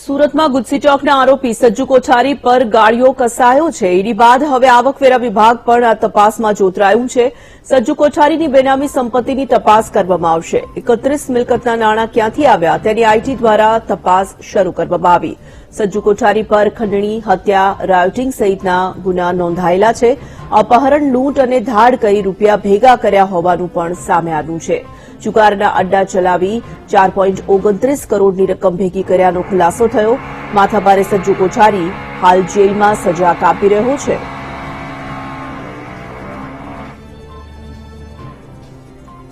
સુરતમાં ગુજસી ચોકના આરોપી સજ્જુ કોઠારી પર ગાળીઓ કસાયો છે. ઈડી બાદ હવે આવકવેરા વિભાગ પણ આ તપાસમાં જોતરાયું છે. સજ્જુ કોઠારીની બેનામી સંપત્તિની તપાસ કરવામાં આવશે. એકત્રીસ મિલકતના નાણાં ક્યાંથી આવ્યા તેની આઈટી દ્વારા તપાસ શરૂ કરવામાં આવી. સજ્જુ કોઠારી પર ખંડણી, હત્યા, રાયોટિંગ સહિતના ગુના નોંધાયેલા છે. અપહરણ, લૂંટ અને ધાડ કરી રૂપિયા ભેગા કર્યા હોવાનું પણ સામે આવ્યું છે. જુગારના અડ્ડા ચલાવી ચાર પોઈન્ટ ઓગણત્રીસ કરોડની રકમ ભેગી કર્યાનો ખુલાસો થયો. માથાભારે સજ્જુ કોઠારી હાલ જેલમાં સજા કાપી રહ્યો છે.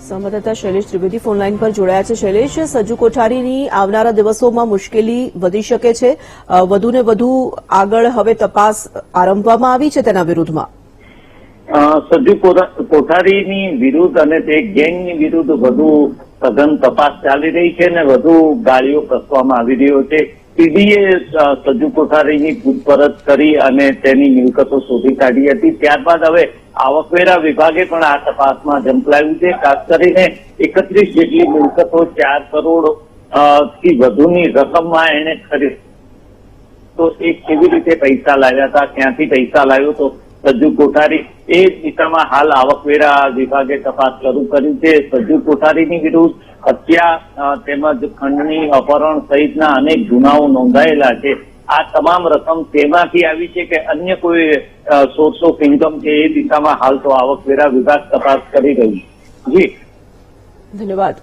સંવાદદાતા શૈલેષ ત્રિવેદી ફોનલાઈન પર જોડાયા છે. શૈલેષ, સજ્જુ કોઠારીની આવનારા દિવસોમાં મુશ્કેલી વધી શકે છે. વધુને વધુ આગળ હવે તપાસ આરંભવામાં આવી છે તેના વિરુદ્ધમાં. સજ્જુ કોઠારીની વિરુદ્ધ અને તે ગેંગની વિરુદ્ધ વધુ સઘન તપાસ ચાલી રહી છે અને વધુ ગાળીઓ કસવામાં આવી રહ્યો છે. ઈડીએ સજ્જુ કોઠારીની પૂછપરછ કરી અને તેની મિલકતો શોધી કાઢી હતી. ત્યારબાદ હવે આવકવેરા વિભાગે પણ આ તપાસમાં ઝંપલાવ્યું છે. ખાસ કરીને એકત્રીસ જેટલી મિલકતો ચાર કરોડથી વધુની રકમમાં એને ખરીદ. તો એ કેવી રીતે પૈસા લાવ્યા હતા? ક્યાંથી પૈસા લાવ્યો તો સજ્જુ કોઠારી એ દિશામાં હાલ આવકવેરા વિભાગે તપાસ શરૂ કરી છે. સજ્જુ કોઠારીની વિરુદ્ધ હત્યા તેમજ ખંડણી અપહરણ સહિતના અનેક ગુનાઓ નોંધાયેલા છે. આ તમામ રકમ તેમાંથી આવી છે કે અન્ય કોઈ સોર્સ ઓફ ઇન્કમ છે એ દિશામાં હાલ તો આવકવેરા વિભાગ તપાસ કરી રહ્યું જી. ધન્યવાદ.